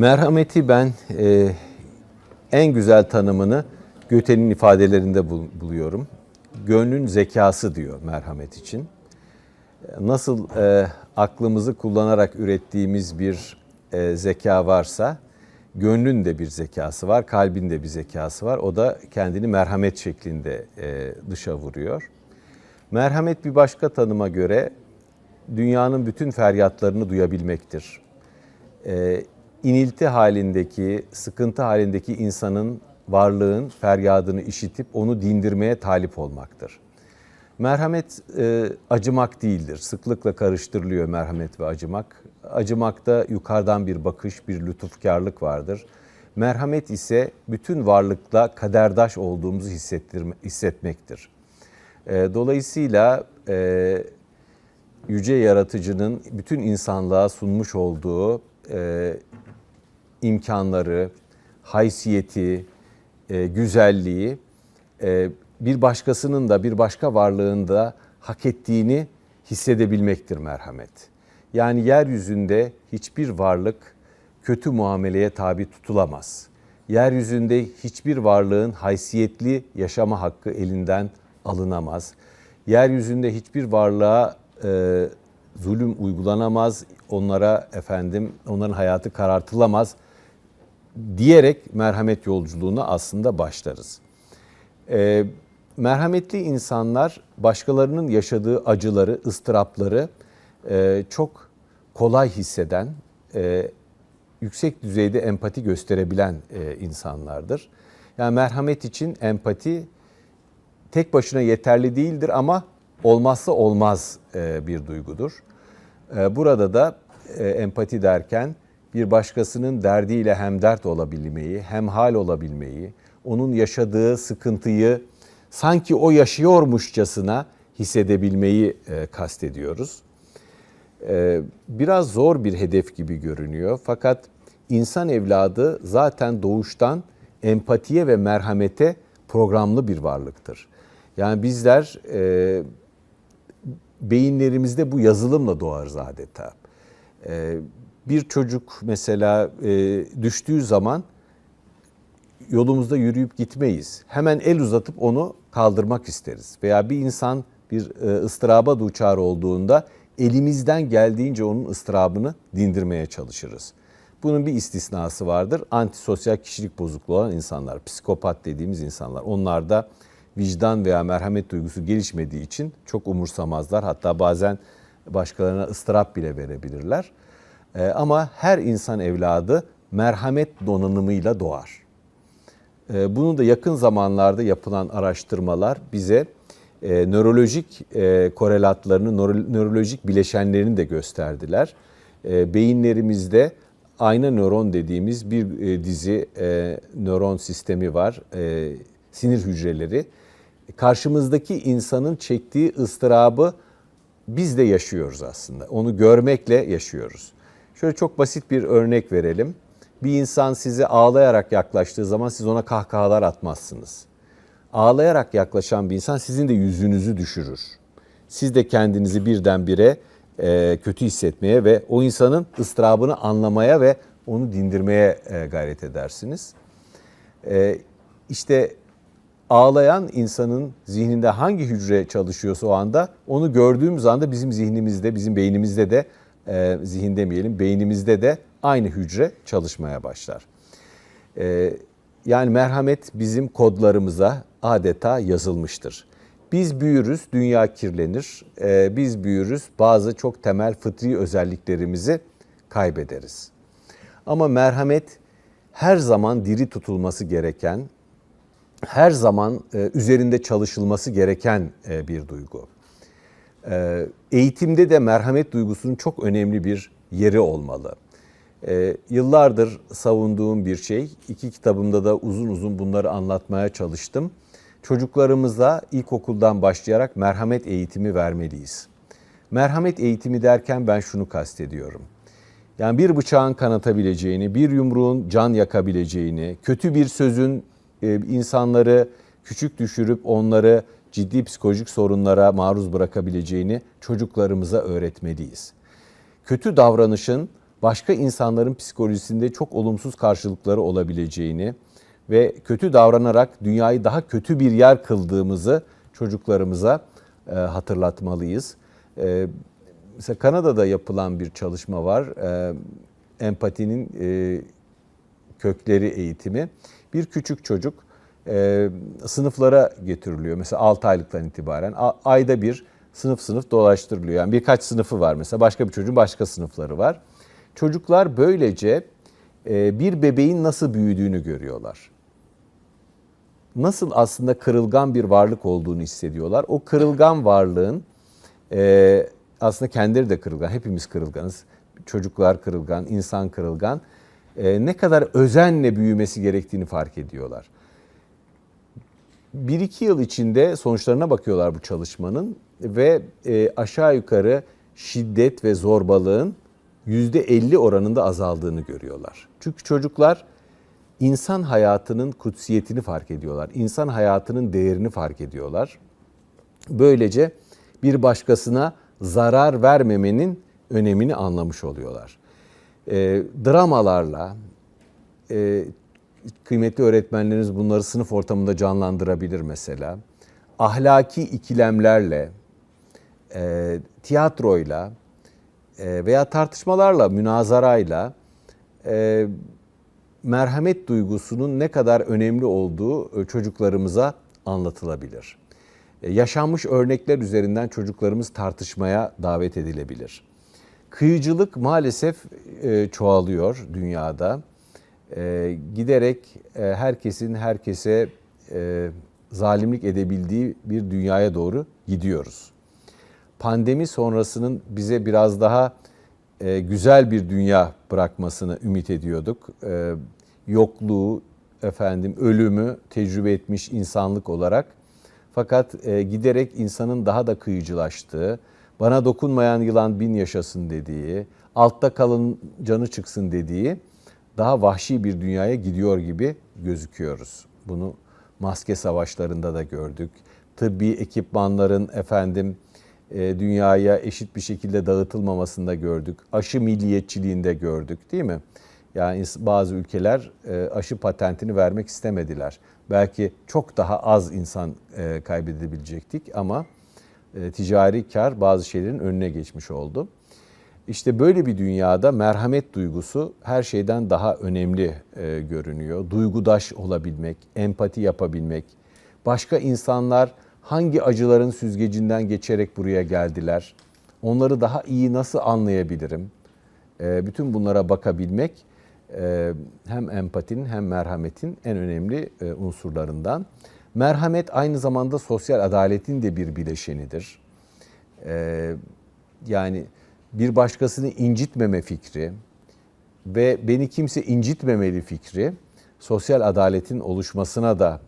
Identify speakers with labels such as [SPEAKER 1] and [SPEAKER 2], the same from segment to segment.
[SPEAKER 1] Merhameti ben e, en güzel tanımını Göte'nin ifadelerinde bul- buluyorum. Gönlün zekası diyor merhamet için. Nasıl e, aklımızı kullanarak ürettiğimiz bir e, zeka varsa, gönlün de bir zekası var, kalbin de bir zekası var. O da kendini merhamet şeklinde e, dışa vuruyor. Merhamet bir başka tanıma göre dünyanın bütün feryatlarını duyabilmektir. Ee, inilti halindeki, sıkıntı halindeki insanın varlığın feryadını işitip onu dindirmeye talip olmaktır. Merhamet e, acımak değildir. Sıklıkla karıştırılıyor merhamet ve acımak. Acımakta yukarıdan bir bakış, bir lütufkarlık vardır. Merhamet ise bütün varlıkla kaderdaş olduğumuzu hissettirme, hissetmektir. E, dolayısıyla e, yüce yaratıcının bütün insanlığa sunmuş olduğu e, imkanları, haysiyeti, e, güzelliği e, bir başkasının da bir başka varlığında hak ettiğini hissedebilmektir merhamet. Yani yeryüzünde hiçbir varlık kötü muameleye tabi tutulamaz. Yeryüzünde hiçbir varlığın haysiyetli yaşama hakkı elinden alınamaz. Yeryüzünde hiçbir varlığa e, zulüm uygulanamaz, onlara efendim onların hayatı karartılamaz diyerek merhamet yolculuğuna aslında başlarız. E, merhametli insanlar başkalarının yaşadığı acıları, ıstırapları e, çok kolay hisseden, e, yüksek düzeyde empati gösterebilen e, insanlardır. Yani merhamet için empati tek başına yeterli değildir ama olmazsa olmaz e, bir duygudur. E, Burada da e, empati derken bir başkasının derdiyle hem dert olabilmeyi, hem hal olabilmeyi, onun yaşadığı sıkıntıyı sanki o yaşıyormuşçasına hissedebilmeyi e, kastediyoruz. E, Biraz zor bir hedef gibi görünüyor fakat insan evladı zaten doğuştan empatiye ve merhamete programlı bir varlıktır. Yani bizler e, beyinlerimizde bu yazılımla doğarız adeta. E, bir çocuk mesela e, düştüğü zaman yolumuzda yürüyüp gitmeyiz. Hemen el uzatıp onu kaldırmak isteriz. Veya bir insan bir e, ıstıraba duçar olduğunda elimizden geldiğince onun ıstırabını dindirmeye çalışırız. Bunun bir istisnası vardır. Antisosyal kişilik bozukluğu olan insanlar, psikopat dediğimiz insanlar. Onlarda vicdan veya merhamet duygusu gelişmediği için çok umursamazlar. Hatta bazen başkalarına ıstırap bile verebilirler. Ee, ama her insan evladı merhamet donanımıyla doğar. Ee, Bunu da yakın zamanlarda yapılan araştırmalar bize e, nörolojik e, korelatlarını, nöro- nörolojik bileşenlerini de gösterdiler. E, beyinlerimizde ayna nöron dediğimiz bir e, dizi e, nöron sistemi var, e, sinir hücreleri. Karşımızdaki insanın çektiği ıstırabı biz de yaşıyoruz aslında. Onu görmekle yaşıyoruz. Şöyle çok basit bir örnek verelim. Bir insan size ağlayarak yaklaştığı zaman siz ona kahkahalar atmazsınız. Ağlayarak yaklaşan bir insan sizin de yüzünüzü düşürür. Siz de kendinizi birdenbire e, kötü hissetmeye ve o insanın ıstırabını anlamaya ve onu dindirmeye e, gayret edersiniz. E, işte ağlayan insanın zihninde hangi hücre çalışıyorsa o anda onu gördüğümüz anda bizim zihnimizde, bizim beynimizde de e, zihin demeyelim, beynimizde de aynı hücre çalışmaya başlar. E, yani merhamet bizim kodlarımıza adeta yazılmıştır. Biz büyürüz, dünya kirlenir. E, biz büyürüz, bazı çok temel fıtri özelliklerimizi kaybederiz. Ama merhamet her zaman diri tutulması gereken, her zaman e, üzerinde çalışılması gereken e, bir duygu. E, eğitimde de merhamet duygusunun çok önemli bir yeri olmalı. Yıllardır savunduğum bir şey, iki kitabımda da uzun uzun bunları anlatmaya çalıştım. Çocuklarımıza ilkokuldan başlayarak merhamet eğitimi vermeliyiz. Merhamet eğitimi derken ben şunu kastediyorum. Yani bir bıçağın kanatabileceğini, bir yumruğun can yakabileceğini, kötü bir sözün insanları küçük düşürüp onları ciddi psikolojik sorunlara maruz bırakabileceğini çocuklarımıza öğretmeliyiz. Kötü davranışın başka insanların psikolojisinde çok olumsuz karşılıkları olabileceğini ve kötü davranarak dünyayı daha kötü bir yer kıldığımızı çocuklarımıza e, hatırlatmalıyız. E, mesela Kanada'da yapılan bir çalışma var. E, empatinin e, kökleri eğitimi. Bir küçük çocuk e, sınıflara getiriliyor. Mesela 6 aylıktan itibaren A- ayda bir sınıf sınıf dolaştırılıyor. Yani birkaç sınıfı var mesela başka bir çocuğun başka sınıfları var. Çocuklar böylece e, bir bebeğin nasıl büyüdüğünü görüyorlar. Nasıl aslında kırılgan bir varlık olduğunu hissediyorlar. O kırılgan varlığın e, aslında kendileri de kırılgan, hepimiz kırılganız. Çocuklar kırılgan, insan kırılgan. E, ne kadar özenle büyümesi gerektiğini fark ediyorlar. Bir iki yıl içinde sonuçlarına bakıyorlar bu çalışmanın ve e, aşağı yukarı şiddet ve zorbalığın yüzde 50 oranında azaldığını görüyorlar. Çünkü çocuklar insan hayatının kutsiyetini fark ediyorlar. İnsan hayatının değerini fark ediyorlar. Böylece bir başkasına zarar vermemenin önemini anlamış oluyorlar. E, dramalarla, e, kıymetli öğretmenleriniz bunları sınıf ortamında canlandırabilir mesela. Ahlaki ikilemlerle, e, tiyatroyla e, veya tartışmalarla, münazarayla e, merhamet duygusunun ne kadar önemli olduğu e, çocuklarımıza anlatılabilir. E, yaşanmış örnekler üzerinden çocuklarımız tartışmaya davet edilebilir. Kıyıcılık maalesef e, çoğalıyor dünyada. E, giderek e, herkesin herkese zalimlik edebildiği bir dünyaya doğru gidiyoruz. Pandemi sonrasının bize biraz daha güzel bir dünya bırakmasını ümit ediyorduk. Yokluğu, efendim ölümü tecrübe etmiş insanlık olarak. Fakat giderek insanın daha da kıyıcılaştığı, bana dokunmayan yılan bin yaşasın dediği, altta kalın canı çıksın dediği daha vahşi bir dünyaya gidiyor gibi gözüküyoruz. Bunu maske savaşlarında da gördük. Tıbbi ekipmanların efendim e, dünyaya eşit bir şekilde dağıtılmamasında gördük. Aşı milliyetçiliğinde gördük değil mi? Yani bazı ülkeler e, aşı patentini vermek istemediler. Belki çok daha az insan e, kaybedebilecektik ama ticari kar bazı şeylerin önüne geçmiş oldu. İşte böyle bir dünyada merhamet duygusu her şeyden daha önemli görünüyor. Duygudaş olabilmek, empati yapabilmek, başka insanlar hangi acıların süzgecinden geçerek buraya geldiler? Onları daha iyi nasıl anlayabilirim? Bütün bunlara bakabilmek hem empatinin hem merhametin en önemli unsurlarından. Merhamet aynı zamanda sosyal adaletin de bir bileşenidir. Yani bir başkasını incitmeme fikri ve beni kimse incitmemeli fikri sosyal adaletin oluşmasına da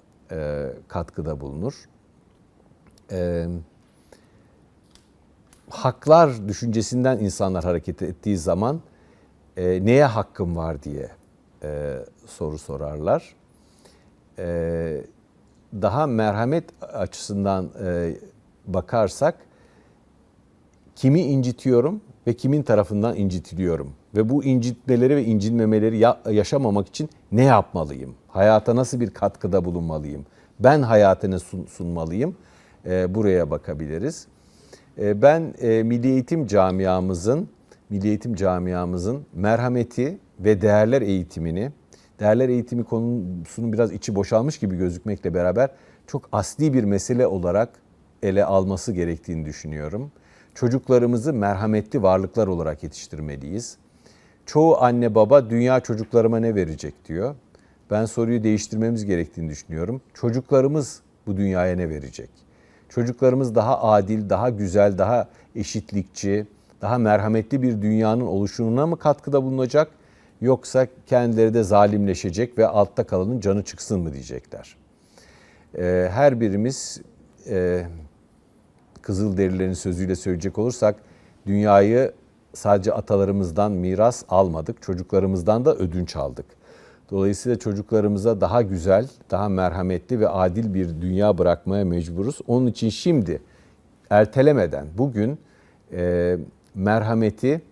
[SPEAKER 1] katkıda bulunur e, haklar düşüncesinden insanlar hareket ettiği zaman e, neye hakkım var diye e, soru sorarlar. E, daha merhamet açısından e, bakarsak kimi incitiyorum ve kimin tarafından incitiliyorum ve bu incitmeleri ve incinmemeleri ya, yaşamamak için ne yapmalıyım? Hayata nasıl bir katkıda bulunmalıyım? Ben hayatını sun, sunmalıyım e, buraya bakabiliriz. E, ben e, Milli Eğitim Camiamızın Milli Eğitim Camiamızın merhameti ve değerler eğitimini, değerler eğitimi konusunun biraz içi boşalmış gibi gözükmekle beraber çok asli bir mesele olarak ele alması gerektiğini düşünüyorum. Çocuklarımızı merhametli varlıklar olarak yetiştirmeliyiz. Çoğu anne baba dünya çocuklarıma ne verecek diyor. Ben soruyu değiştirmemiz gerektiğini düşünüyorum. Çocuklarımız bu dünyaya ne verecek? çocuklarımız daha adil, daha güzel, daha eşitlikçi, daha merhametli bir dünyanın oluşumuna mı katkıda bulunacak yoksa kendileri de zalimleşecek ve altta kalanın canı çıksın mı diyecekler. Ee, her birimiz e, Kızılderililerin sözüyle söyleyecek olursak dünyayı sadece atalarımızdan miras almadık, çocuklarımızdan da ödünç aldık. Dolayısıyla çocuklarımıza daha güzel, daha merhametli ve adil bir dünya bırakmaya mecburuz. Onun için şimdi ertelemeden bugün e, merhameti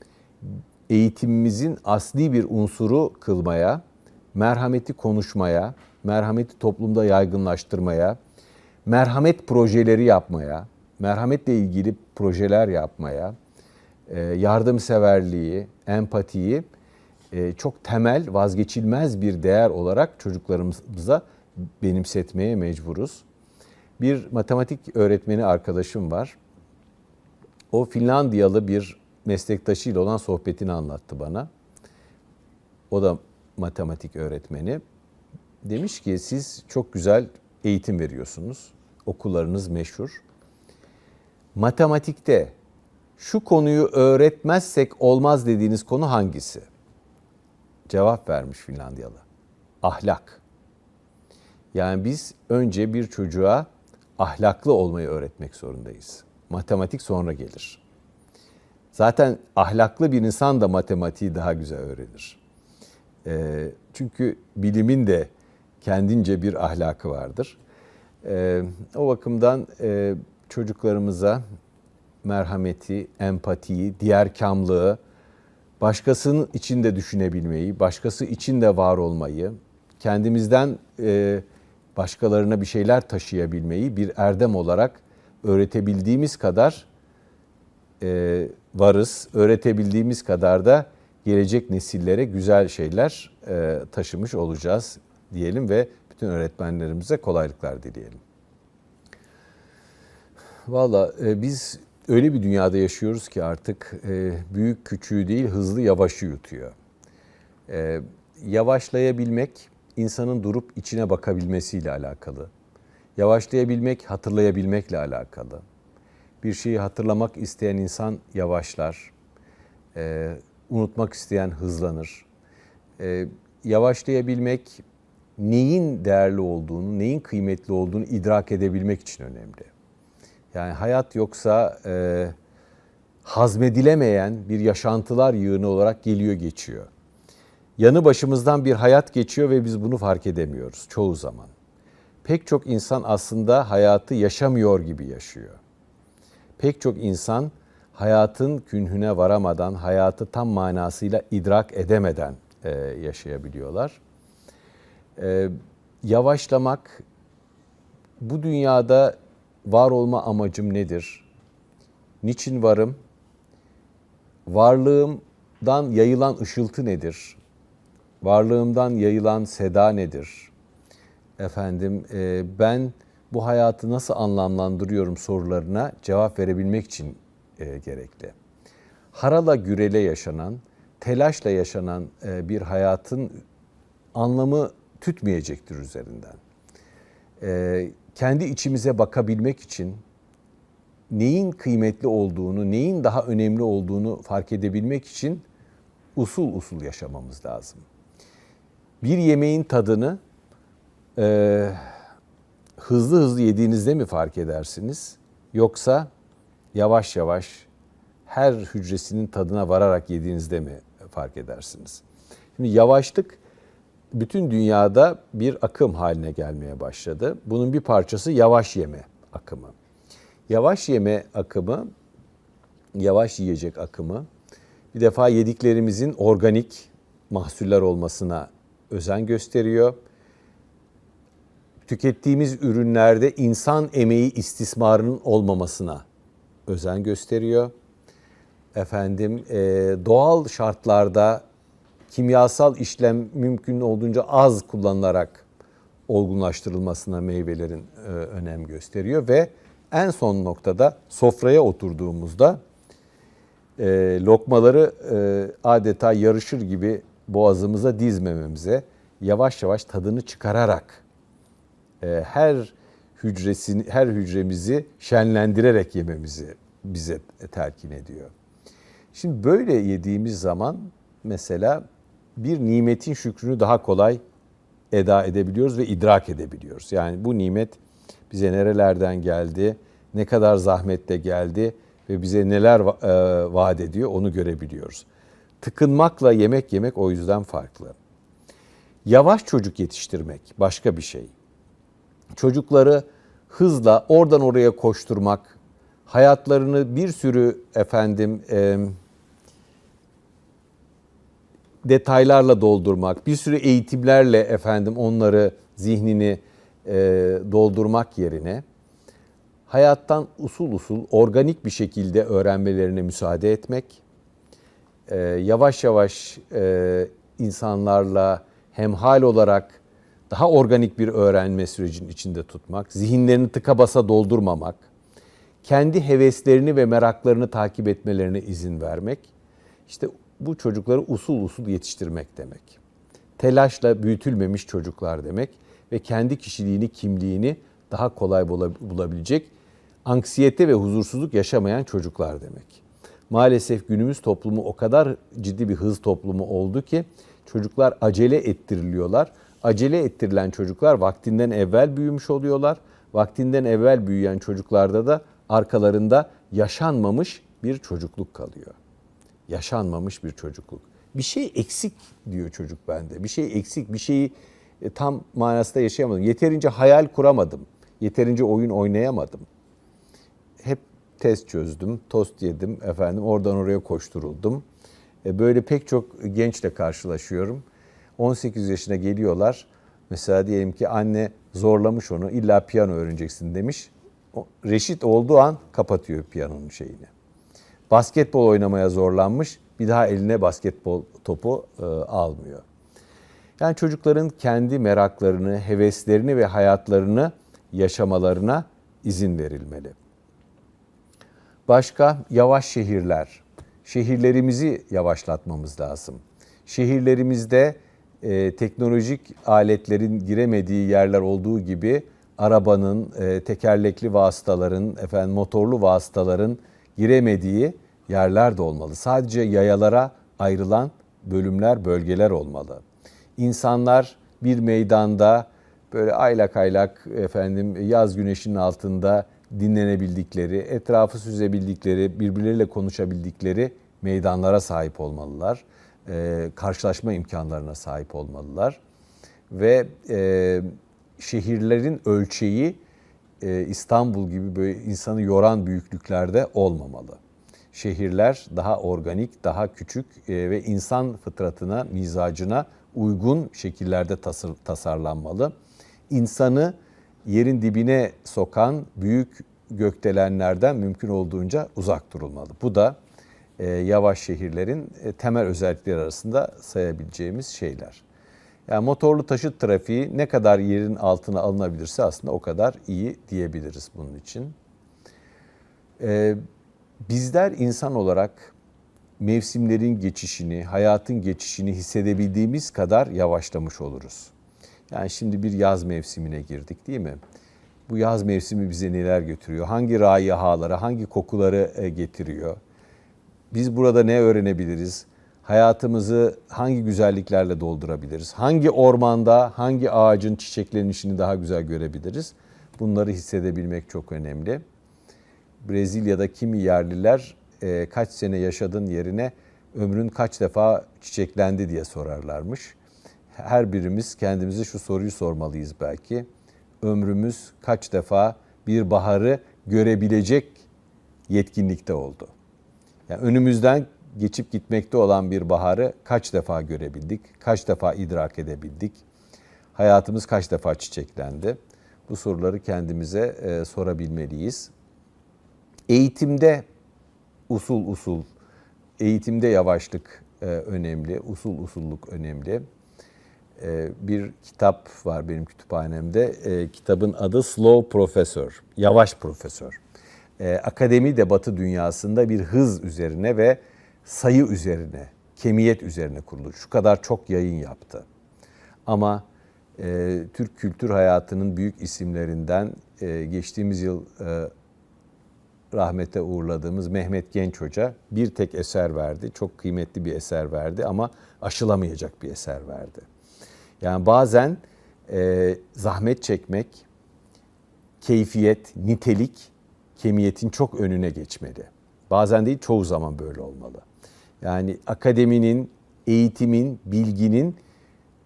[SPEAKER 1] eğitimimizin asli bir unsuru kılmaya, merhameti konuşmaya, merhameti toplumda yaygınlaştırmaya, merhamet projeleri yapmaya, merhametle ilgili projeler yapmaya, e, yardımseverliği, empatiyi e, çok temel, vazgeçilmez bir değer olarak çocuklarımıza benimsetmeye mecburuz. Bir matematik öğretmeni arkadaşım var. O Finlandiyalı bir meslektaşıyla olan sohbetini anlattı bana. O da matematik öğretmeni. Demiş ki siz çok güzel eğitim veriyorsunuz. Okullarınız meşhur. Matematikte şu konuyu öğretmezsek olmaz dediğiniz konu hangisi? Cevap vermiş Finlandiyalı. Ahlak. Yani biz önce bir çocuğa ahlaklı olmayı öğretmek zorundayız. Matematik sonra gelir. Zaten ahlaklı bir insan da matematiği daha güzel öğrenir. E, çünkü bilimin de kendince bir ahlakı vardır. E, o bakımdan e, çocuklarımıza merhameti, empatiyi, diğer kamlığı, başkasının içinde düşünebilmeyi, başkası için de var olmayı, kendimizden e, başkalarına bir şeyler taşıyabilmeyi bir erdem olarak öğretebildiğimiz kadar e, varız. Öğretebildiğimiz kadar da gelecek nesillere güzel şeyler e, taşımış olacağız diyelim ve bütün öğretmenlerimize kolaylıklar dileyelim. Valla e, biz öyle bir dünyada yaşıyoruz ki artık e, büyük küçüğü değil hızlı yavaşı yutuyor. E, yavaşlayabilmek insanın durup içine bakabilmesiyle alakalı. Yavaşlayabilmek hatırlayabilmekle alakalı. Bir şeyi hatırlamak isteyen insan yavaşlar. E, unutmak isteyen hızlanır. E, yavaşlayabilmek neyin değerli olduğunu, neyin kıymetli olduğunu idrak edebilmek için önemli. Yani hayat yoksa e, hazmedilemeyen bir yaşantılar yığını olarak geliyor geçiyor. Yanı başımızdan bir hayat geçiyor ve biz bunu fark edemiyoruz çoğu zaman. Pek çok insan aslında hayatı yaşamıyor gibi yaşıyor. Pek çok insan hayatın künhüne varamadan, hayatı tam manasıyla idrak edemeden e, yaşayabiliyorlar. E, yavaşlamak, bu dünyada var olma amacım nedir? Niçin varım? Varlığımdan yayılan ışıltı nedir? Varlığımdan yayılan seda nedir? Efendim e, ben bu hayatı nasıl anlamlandırıyorum sorularına cevap verebilmek için e, gerekli. Harala gürele yaşanan, telaşla yaşanan e, bir hayatın anlamı tütmeyecektir üzerinden. E, kendi içimize bakabilmek için neyin kıymetli olduğunu, neyin daha önemli olduğunu fark edebilmek için usul usul yaşamamız lazım. Bir yemeğin tadını e, hızlı hızlı yediğinizde mi fark edersiniz? Yoksa yavaş yavaş her hücresinin tadına vararak yediğinizde mi fark edersiniz? Şimdi yavaşlık bütün dünyada bir akım haline gelmeye başladı. Bunun bir parçası yavaş yeme akımı. Yavaş yeme akımı, yavaş yiyecek akımı bir defa yediklerimizin organik mahsuller olmasına özen gösteriyor. Tükettiğimiz ürünlerde insan emeği istismarının olmamasına özen gösteriyor. Efendim doğal şartlarda kimyasal işlem mümkün olduğunca az kullanılarak olgunlaştırılmasına meyvelerin e, önem gösteriyor ve en son noktada sofraya oturduğumuzda e, lokmaları e, adeta yarışır gibi boğazımıza dizmememize yavaş yavaş tadını çıkararak e, her hücresini her hücremizi şenlendirerek yememizi bize telkin ediyor. Şimdi böyle yediğimiz zaman mesela bir nimetin şükrünü daha kolay eda edebiliyoruz ve idrak edebiliyoruz. Yani bu nimet bize nerelerden geldi, ne kadar zahmetle geldi ve bize neler e, vaat ediyor onu görebiliyoruz. Tıkınmakla yemek yemek o yüzden farklı. Yavaş çocuk yetiştirmek başka bir şey. Çocukları hızla oradan oraya koşturmak, hayatlarını bir sürü efendim detaylarla doldurmak, bir sürü eğitimlerle efendim onları zihnini e, doldurmak yerine hayattan usul usul organik bir şekilde öğrenmelerine müsaade etmek, e, yavaş yavaş e, insanlarla hemhal olarak daha organik bir öğrenme sürecinin içinde tutmak, zihinlerini tıka basa doldurmamak, kendi heveslerini ve meraklarını takip etmelerine izin vermek, işte bu çocukları usul usul yetiştirmek demek. Telaşla büyütülmemiş çocuklar demek ve kendi kişiliğini, kimliğini daha kolay bulabilecek, anksiyete ve huzursuzluk yaşamayan çocuklar demek. Maalesef günümüz toplumu o kadar ciddi bir hız toplumu oldu ki çocuklar acele ettiriliyorlar. Acele ettirilen çocuklar vaktinden evvel büyümüş oluyorlar. Vaktinden evvel büyüyen çocuklarda da arkalarında yaşanmamış bir çocukluk kalıyor. Yaşanmamış bir çocukluk. Bir şey eksik diyor çocuk bende. Bir şey eksik, bir şeyi e, tam manasında yaşayamadım. Yeterince hayal kuramadım. Yeterince oyun oynayamadım. Hep test çözdüm, tost yedim efendim. Oradan oraya koşturuldum. E, böyle pek çok gençle karşılaşıyorum. 18 yaşına geliyorlar. Mesela diyelim ki anne zorlamış onu illa piyano öğreneceksin demiş. Reşit olduğu an kapatıyor piyanonun şeyini. Basketbol oynamaya zorlanmış bir daha eline basketbol topu e, almıyor. Yani çocukların kendi meraklarını, heveslerini ve hayatlarını yaşamalarına izin verilmeli. Başka yavaş şehirler. Şehirlerimizi yavaşlatmamız lazım. Şehirlerimizde e, teknolojik aletlerin giremediği yerler olduğu gibi arabanın, e, tekerlekli vasıtaların, efendim motorlu vasıtaların giremediği yerler de olmalı. Sadece yayalara ayrılan bölümler, bölgeler olmalı. İnsanlar bir meydanda böyle aylak aylak efendim yaz güneşinin altında dinlenebildikleri, etrafı süzebildikleri, birbirleriyle konuşabildikleri meydanlara sahip olmalılar. E, karşılaşma imkanlarına sahip olmalılar. Ve e, şehirlerin ölçeği e, İstanbul gibi böyle insanı yoran büyüklüklerde olmamalı. Şehirler daha organik, daha küçük e, ve insan fıtratına, mizacına uygun şekillerde tasar, tasarlanmalı. İnsanı yerin dibine sokan büyük gökdelenlerden mümkün olduğunca uzak durulmalı. Bu da yavaş şehirlerin e, temel özellikleri arasında sayabileceğimiz şeyler. Yani motorlu taşıt trafiği ne kadar yerin altına alınabilirse aslında o kadar iyi diyebiliriz bunun için. Ee, bizler insan olarak mevsimlerin geçişini, hayatın geçişini hissedebildiğimiz kadar yavaşlamış oluruz. Yani şimdi bir yaz mevsimine girdik değil mi? Bu yaz mevsimi bize neler götürüyor? Hangi raihaları, hangi kokuları e, getiriyor? Biz burada ne öğrenebiliriz? hayatımızı hangi güzelliklerle doldurabiliriz? Hangi ormanda, hangi ağacın çiçeklenişini daha güzel görebiliriz? Bunları hissedebilmek çok önemli. Brezilya'da kimi yerliler e, kaç sene yaşadın yerine ömrün kaç defa çiçeklendi diye sorarlarmış. Her birimiz kendimize şu soruyu sormalıyız belki. Ömrümüz kaç defa bir baharı görebilecek yetkinlikte oldu? Yani önümüzden geçip gitmekte olan bir baharı kaç defa görebildik, kaç defa idrak edebildik, hayatımız kaç defa çiçeklendi? Bu soruları kendimize e, sorabilmeliyiz. Eğitimde usul usul, eğitimde yavaşlık e, önemli, usul usulluk önemli. E, bir kitap var benim kütüphanemde. E, kitabın adı Slow Professor, Yavaş Profesör. E, akademi de Batı dünyasında bir hız üzerine ve sayı üzerine, kemiyet üzerine kurulu. Şu kadar çok yayın yaptı. Ama e, Türk kültür hayatının büyük isimlerinden e, geçtiğimiz yıl e, rahmete uğurladığımız Mehmet Genç Hoca bir tek eser verdi. Çok kıymetli bir eser verdi ama aşılamayacak bir eser verdi. Yani bazen e, zahmet çekmek, keyfiyet, nitelik, kemiyetin çok önüne geçmeli. Bazen değil çoğu zaman böyle olmalı. Yani akademinin, eğitimin, bilginin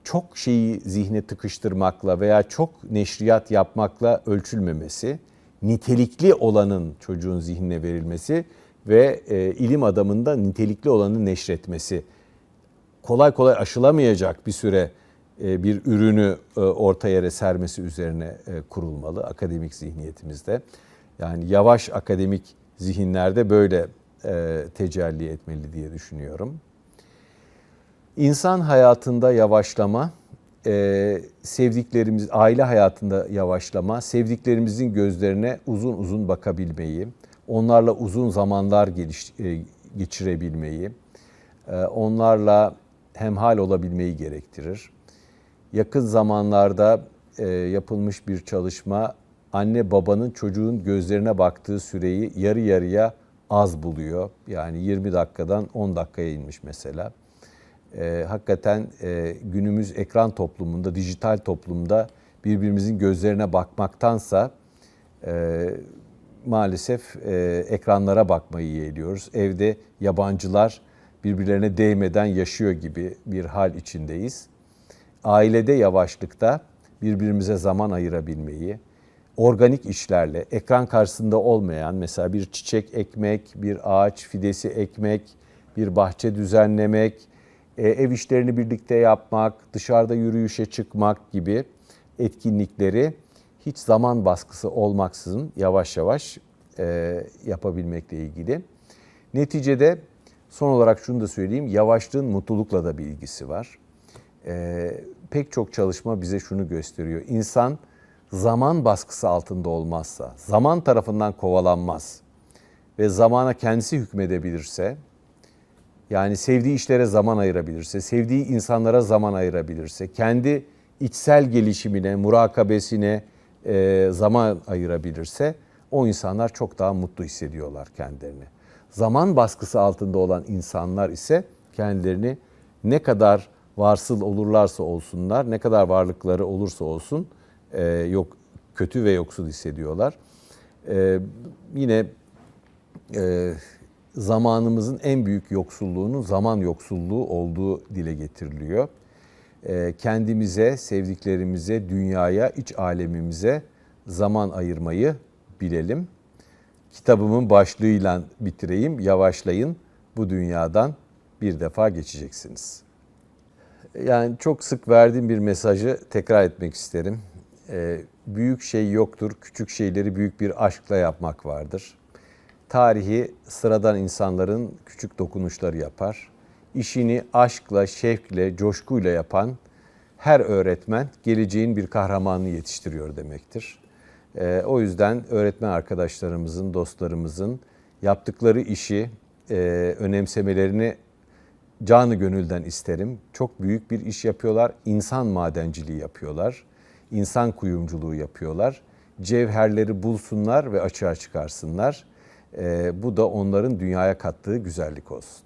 [SPEAKER 1] çok şeyi zihne tıkıştırmakla veya çok neşriyat yapmakla ölçülmemesi, nitelikli olanın çocuğun zihnine verilmesi ve e, ilim adamında nitelikli olanı neşretmesi kolay kolay aşılamayacak bir süre e, bir ürünü e, orta sermesi üzerine e, kurulmalı akademik zihniyetimizde. Yani yavaş akademik zihinlerde böyle e, tecelli etmeli diye düşünüyorum. İnsan hayatında yavaşlama, e, sevdiklerimiz, aile hayatında yavaşlama, sevdiklerimizin gözlerine uzun uzun bakabilmeyi, onlarla uzun zamanlar geliş, e, geçirebilmeyi, e, onlarla hemhal olabilmeyi gerektirir. Yakın zamanlarda e, yapılmış bir çalışma anne babanın çocuğun gözlerine baktığı süreyi yarı yarıya az buluyor. Yani 20 dakikadan 10 dakikaya inmiş mesela. E, hakikaten e, günümüz ekran toplumunda, dijital toplumda birbirimizin gözlerine bakmaktansa e, maalesef e, ekranlara bakmayı yeğliyoruz. Evde yabancılar birbirlerine değmeden yaşıyor gibi bir hal içindeyiz. Ailede yavaşlıkta birbirimize zaman ayırabilmeyi, organik işlerle, ekran karşısında olmayan mesela bir çiçek ekmek, bir ağaç fidesi ekmek, bir bahçe düzenlemek, e, ev işlerini birlikte yapmak, dışarıda yürüyüşe çıkmak gibi etkinlikleri hiç zaman baskısı olmaksızın yavaş yavaş e, yapabilmekle ilgili. Neticede son olarak şunu da söyleyeyim, yavaşlığın mutlulukla da bir ilgisi var. E, pek çok çalışma bize şunu gösteriyor. İnsan zaman baskısı altında olmazsa, zaman tarafından kovalanmaz ve zamana kendisi hükmedebilirse, yani sevdiği işlere zaman ayırabilirse, sevdiği insanlara zaman ayırabilirse, kendi içsel gelişimine, murakabesine e, zaman ayırabilirse o insanlar çok daha mutlu hissediyorlar kendilerini. Zaman baskısı altında olan insanlar ise kendilerini ne kadar varsıl olurlarsa olsunlar, ne kadar varlıkları olursa olsun e, yok kötü ve yoksul hissediyorlar. E, yine e, zamanımızın en büyük yoksulluğunun zaman yoksulluğu olduğu dile getiriliyor. E, kendimize, sevdiklerimize, dünyaya, iç alemimize zaman ayırmayı bilelim. Kitabımın başlığıyla bitireyim. Yavaşlayın. Bu dünyadan bir defa geçeceksiniz. Yani çok sık verdiğim bir mesajı tekrar etmek isterim. Ee, büyük şey yoktur, küçük şeyleri büyük bir aşkla yapmak vardır. Tarihi sıradan insanların küçük dokunuşları yapar. İşini aşkla, şevkle, coşkuyla yapan her öğretmen geleceğin bir kahramanını yetiştiriyor demektir. Ee, o yüzden öğretmen arkadaşlarımızın, dostlarımızın yaptıkları işi e, önemsemelerini canı gönülden isterim. Çok büyük bir iş yapıyorlar. İnsan madenciliği yapıyorlar. İnsan kuyumculuğu yapıyorlar. Cevherleri bulsunlar ve açığa çıkarsınlar. Ee, bu da onların dünyaya kattığı güzellik olsun.